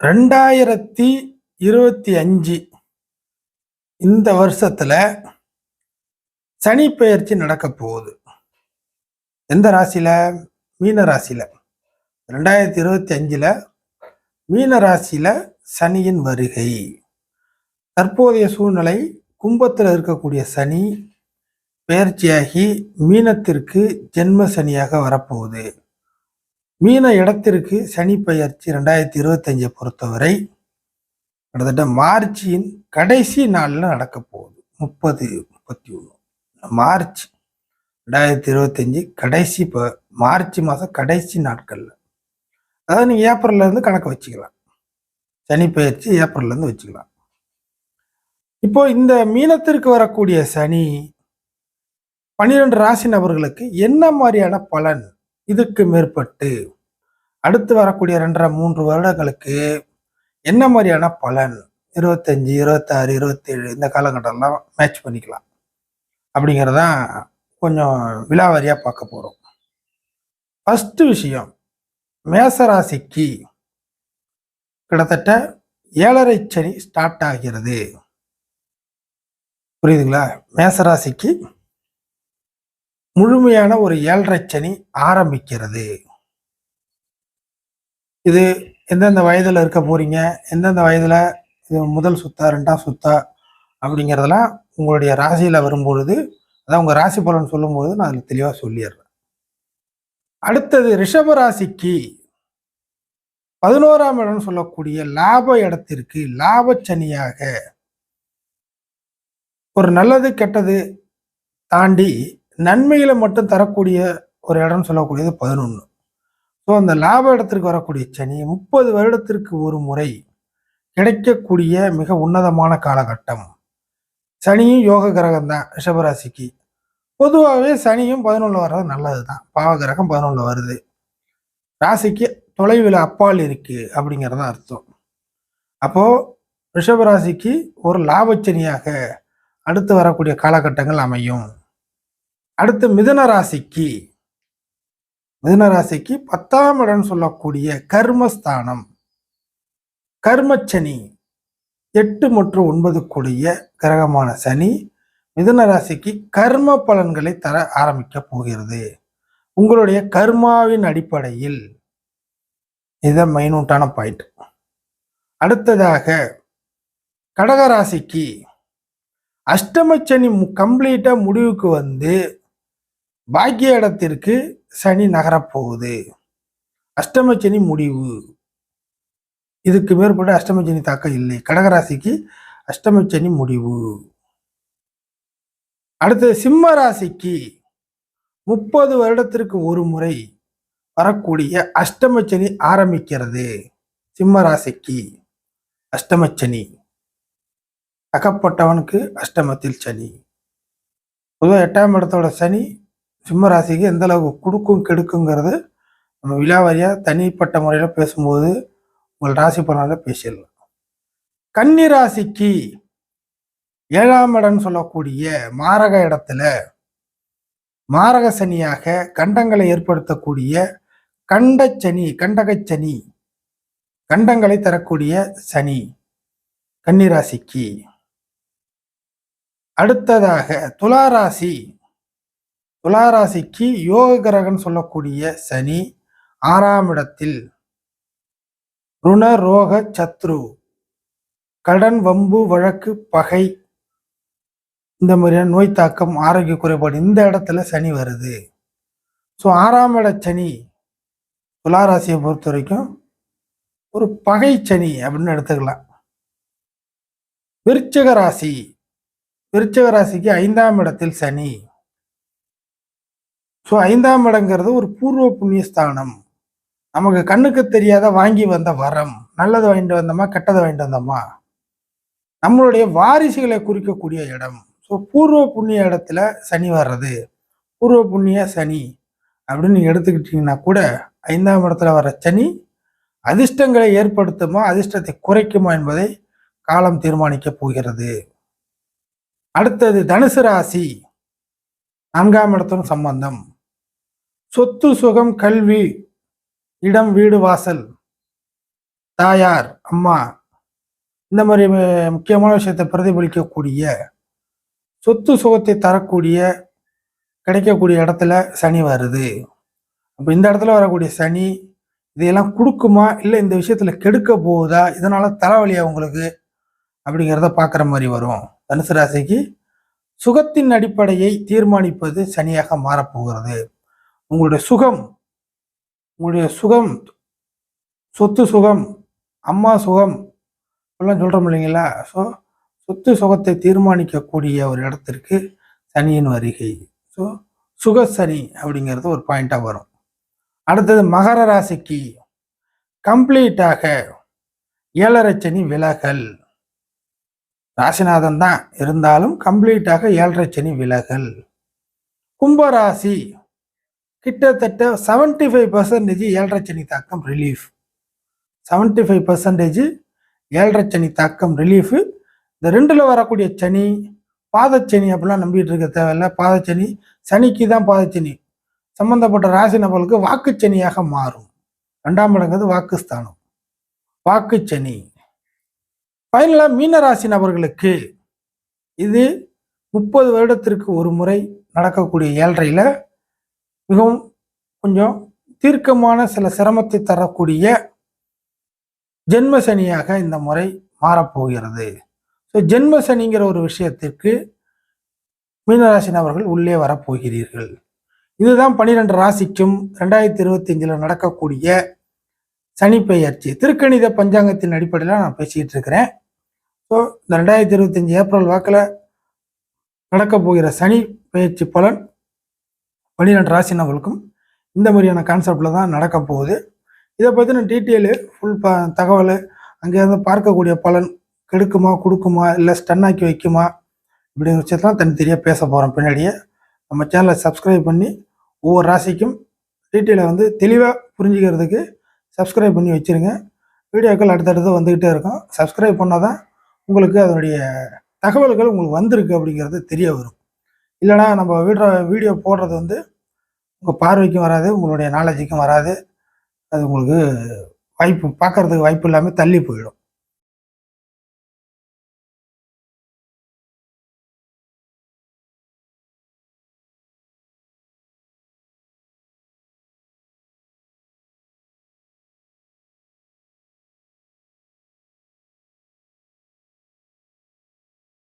ரெண்டாயிரத்தி இருபத்தி அஞ்சு இந்த வருஷத்தில் சனி பெயர்ச்சி நடக்க போகுது. எந்த ராசியில்? மீன ராசியில். ரெண்டாயிரத்தி இருபத்தி அஞ்சில் மீன ராசியில் சனியின் வருகை. தற்போதைய சூழ்நிலை கும்பத்தில் இருக்கக்கூடிய சனி பெயர்ச்சியாகி மீனத்திற்கு ஜென்ம சனியாக வரப்போகுது. மீன இடத்திற்கு சனி பயிற்சி ரெண்டாயிரத்தி இருபத்தஞ்சை பொறுத்தவரை கிட்டத்தட்ட மார்ச்சின் கடைசி நாளில் நடக்க போகுது. முப்பது முப்பத்தி ஒன்று மார்ச் ரெண்டாயிரத்தி இருபத்தஞ்சி கடைசி இப்போ மார்ச் மாதம் கடைசி நாட்களில். அதாவது நீங்கள் ஏப்ரல்லேருந்து கணக்கு வச்சுக்கலாம். சனி பயிற்சி ஏப்ரல்லேருந்து வச்சுக்கலாம். இப்போ இந்த மீனத்திற்கு வரக்கூடிய சனி பன்னிரெண்டு ராசி நபர்களுக்கு என்ன மாதிரியான பலன் இதுக்கு மேற்பட்டு அடுத்து வரக்கூடிய ரெண்டரை மூன்று வருடங்களுக்கு என்ன மாதிரியான பலன்? இருபத்தஞ்சி இருபத்தாறு இருபத்தேழு இந்த காலகட்டம்லாம் மேட்ச் பண்ணிக்கலாம். அப்படிங்கிறதான் கொஞ்சம் விலாவாரியாக பார்க்க போகிறோம் ஃபஸ்ட்டு விஷயம் மேசராசிக்கு கிட்டத்தட்ட ஏழரை சனி ஸ்டார்ட் ஆகிறது. புரியுதுங்களா? மேசராசிக்கு முழுமையான ஒரு ஏழரை சனி ஆரம்பிக்கிறது. இது எந்தெந்த வயதில் இருக்க போறீங்க? எந்தெந்த வயதில் இது முதல் சுத்தா ரெண்டாம் சுத்தா அப்படிங்கிறதெல்லாம் உங்களுடைய ராசியில் வரும்பொழுது அதான் உங்கள் ராசி பலன் சொல்லும்பொழுது நான் அதில் தெளிவாக சொல்லிடுறேன். அடுத்தது ரிஷப ராசிக்கு பதினோராம் இடம் சொல்லக்கூடிய லாப இடத்திற்கு லாபச்சனியாக ஒரு நல்லது கெட்டது தாண்டி நன்மைகளை மட்டும் தரக்கூடிய ஒரு இடம் சொல்லக்கூடியது பதினொன்று ஸோ அந்த லாப இடத்திற்கு வரக்கூடிய சனி முப்பது வருடத்திற்கு ஒரு முறை கிடைக்கக்கூடிய மிக உன்னதமான காலகட்டம். சனியும் யோக கிரகம் தான் ரிஷபராசிக்கு. பொதுவாகவே சனியும் பதினொன்று வர்றது நல்லது தான் பாவ கிரகம் பதினொன்று வருது. ராசிக்கு தொலைவில் அப்பால் இருக்குது அப்படிங்கிறது தான் அர்த்தம். அப்போது ரிஷபராசிக்கு ஒரு லாபச்சனியாக அடுத்து வரக்கூடிய காலகட்டங்கள் அமையும். அடுத்து மிதுன ராசிக்கு மிதனராசிக்கு பத்தாம் இடம் சொல்லக்கூடிய கர்மஸ்தானம். கர்மச்சனி எட்டு மற்றும் ஒன்பது கூடிய கிரகமான சனி மிதுன ராசிக்கு கர்ம பலன்களை தர ஆரம்பிக்க போகிறது. உங்களுடைய கர்மாவின் அடிப்படையில் இதுதான் மைனூட்டான பாயிண்ட் அடுத்ததாக கடகராசிக்கு அஷ்டமச்சனி கம்ப்ளீட்டா முடிவுக்கு வந்து பாக்கிய இடத்திற்கு சனி நகரப்போகுது. அஷ்டமச்சனி முடிவு. இதுக்கு மேற்பட்ட அஷ்டமச்சனி தாக்கம் இல்லை. கடகராசிக்கு அஷ்டமச்சனி முடிவு. அடுத்தது சிம்ம ராசிக்கு முப்பது வருடத்திற்கு ஒரு முறை வரக்கூடிய அஷ்டமச்சனி ஆரம்பிக்கிறது. சிம்ம ராசிக்கு அஷ்டமச்சனி அகப்பட்டவனுக்கு அஷ்டமத்தில் சனி. பொதுவாக எட்டாம் இடத்தோட சனி சிம்ம ராசிக்கு எந்த அளவுக்கு கொடுக்கும் கெடுக்குங்கிறது நம்ம விழாவாரியாக தனிப்பட்ட முறையில் பேசும்போது உங்கள் ராசி பலனில் பேசிடலாம். கன்னி ராசிக்கு ஏழாம் இடம் சொல்லக்கூடிய மாரக இடத்துல மாரக சனியாக கண்டங்களை ஏற்படுத்தக்கூடிய கண்டச்சனி கண்டகச்சனி கண்டங்களை தரக்கூடிய சனி கன்னிராசிக்கு அடுத்ததாக துளாராசி துளாராசிக்கு யோக கிரகன் சொல்லக்கூடிய சனி ஆறாம் இடத்தில். ருண ரோக சத்ரு. கடன் வம்பு வழக்கு பகை. இந்த மாதிரியான நோய் தாக்கம் ஆரோக்கிய குறைபாடு இந்த இடத்துல சனி வருது. ஸோ ஆறாம் இட சனி துளாராசியை பொறுத்த வரைக்கும் ஒரு பகை சனி அப்படின்னு எடுத்துக்கலாம். விருச்சக ராசி. விருச்சக ராசிக்கு ஐந்தாம் இடத்தில் சனி. ஸோ ஐந்தாம் இடங்கிறது ஒரு பூர்வ புண்ணிய ஸ்தானம். நமக்கு கண்ணுக்கு தெரியாத வாங்கி வந்த வரம். நல்லது வாங்கிட்டு வந்தோமா கெட்டதை வாங்கிட்டு வந்தோமா? நம்மளுடைய வாரிசுகளை குறிக்கக்கூடிய இடம். ஸோ பூர்வ புண்ணிய இடத்துல சனி வர்றது. பூர்வ புண்ணிய சனி அப்படின்னு நீங்கள் எடுத்துக்கிட்டீங்கன்னா கூட ஐந்தாம் இடத்துல வர சனி அதிர்ஷ்டங்களை ஏற்படுத்துமா அதிர்ஷ்டத்தை குறைக்குமா என்பதை காலம் தீர்மானிக்க போகிறது. அடுத்தது தனுசு ராசி. நான்காம் இடத்துடன் சம்பந்தம். சொத்து சுகம் கல்வி இடம் வீடு வாசல் தாயார் அம்மா. இந்த மாதிரி முக்கியமான விஷயத்தை பிரதிபலிக்கக்கூடிய சொத்து சுகத்தை தரக்கூடிய கிடைக்கக்கூடிய இடத்துல சனி வருது. அப்போ இந்த இடத்துல வரக்கூடிய சனி இதையெல்லாம் கொடுக்குமா? இல்லை இந்த விஷயத்தில் கெடுக்க போகுதா? இதனால் தலைவலியா உங்களுக்கு? அப்படிங்கிறத பார்க்குற மாதிரி வரும். தனுசு ராசிக்கு சுகத்தின் அடிப்படையை தீர்மானிப்பது சனியாக மாறப்போகிறது. உங்களுடைய சுகம் உங்களுடைய சுகம் சொத்து சுகம் அம்மா சுகம் எல்லாம் சொல்கிறோம் இல்லைங்களா? ஸோ சொத்து சுகத்தை தீர்மானிக்கக்கூடிய ஒரு இடத்திற்கு சனியின் வருகை. ஸோ சுக சனி அப்படிங்கிறது ஒரு பாயிண்டாக வரும். அடுத்தது மகர ராசிக்கு கம்ப்ளீட்டாக ஏழரை சனி விலகல். ராசிநாதன் தான் இருந்தாலும் கம்ப்ளீட்டாக ஏழரை சனி விலகல். கும்பராசி கிட்டத்தட்ட செவன்டி ஃபைவ் பர்சன்டேஜ் ஏழரை சனி தாக்கம் ரிலீஃப் செவன்டி ஃபைவ் பர்சன்டேஜ் ஏழரை சனி தாக்கம் ரிலீஃபு இந்த ரெண்டில் வரக்கூடிய சனி பாதச்சனி அப்படிலாம் நம்பிட்டு இருக்க தேவையில்ல. பாதச்சனி சனிக்கு தான் பாதச்சனி. சம்பந்தப்பட்ட ராசி நபர்களுக்கு வாக்குச்சனியாக மாறும். ரெண்டாம் இடங்கிறது வாக்குஸ்தானம். வாக்குச்சனி. ஃபைனலாக மீனராசி நபர்களுக்கு இது முப்பது வருடத்திற்கு ஒரு முறை நடக்கக்கூடிய ஏழ்றையில் மிகவும் கொஞ்சம் தீர்க்கமான சில சிரமத்தை தரக்கூடிய ஜென்ம சனியாக இந்த முறை மாறப்போகிறது. ஸோ ஜென்ம சனிங்கிற ஒரு விஷயத்திற்கு மீனராசி நபர்கள் உள்ளே வரப்போகிறீர்கள். இதுதான் பன்னிரெண்டு ராசிக்கும் ரெண்டாயிரத்தி இருபத்தி அஞ்சில் நடக்கக்கூடிய சனி பெயர்ச்சி. திருக்கணித பஞ்சாங்கத்தின் அடிப்படையில் நான் பேசிக்கிட்டு இருக்கிறேன். ஸோ இந்த ரெண்டாயிரத்தி இருபத்தஞ்சி ஏப்ரல் வாக்கில் நடக்க போகிற சனி பெயர்ச்சி பலன் பன்னிரெண்டு ராசி நபர்களுக்கும் இந்த மாதிரியான கான்செப்டில் தான் நடக்க போகுது. இதை பற்றின டீட்டெயிலு ஃபுல் ப தகவல் அங்கேருந்து பார்க்கக்கூடிய பலன் கெடுக்குமா கொடுக்குமா இல்லை ஸ்டன்னாக்கி வைக்குமா இப்படிங்கிற விஷயத்தெல்லாம் தனித்தனியாக பேச போகிறோம் பின்னாடியே. நம்ம சேனலை சப்ஸ்கிரைப் பண்ணி ஒவ்வொரு ராசிக்கும் டீட்டெயிலை வந்து தெளிவாக புரிஞ்சுக்கிறதுக்கு சப்ஸ்கிரைப் பண்ணி வச்சுருங்க. வீடியோக்கள் அடுத்தடுத்து வந்துக்கிட்டே இருக்கும். சப்ஸ்கிரைப் பண்ணால் தான் உங்களுக்கு அதனுடைய தகவல்கள் உங்களுக்கு வந்திருக்கு அப்படிங்கிறது தெரிய வரும். இல்லைனா நம்ம வீடியோ வீடியோ போடுறது வந்து உங்கள் பார்வைக்கும் வராது உங்களுடைய நாலேஜுக்கும் வராது. அது உங்களுக்கு வாய்ப்பு பார்க்கறதுக்கு வாய்ப்பு இல்லாமல் தள்ளி போயிடும்.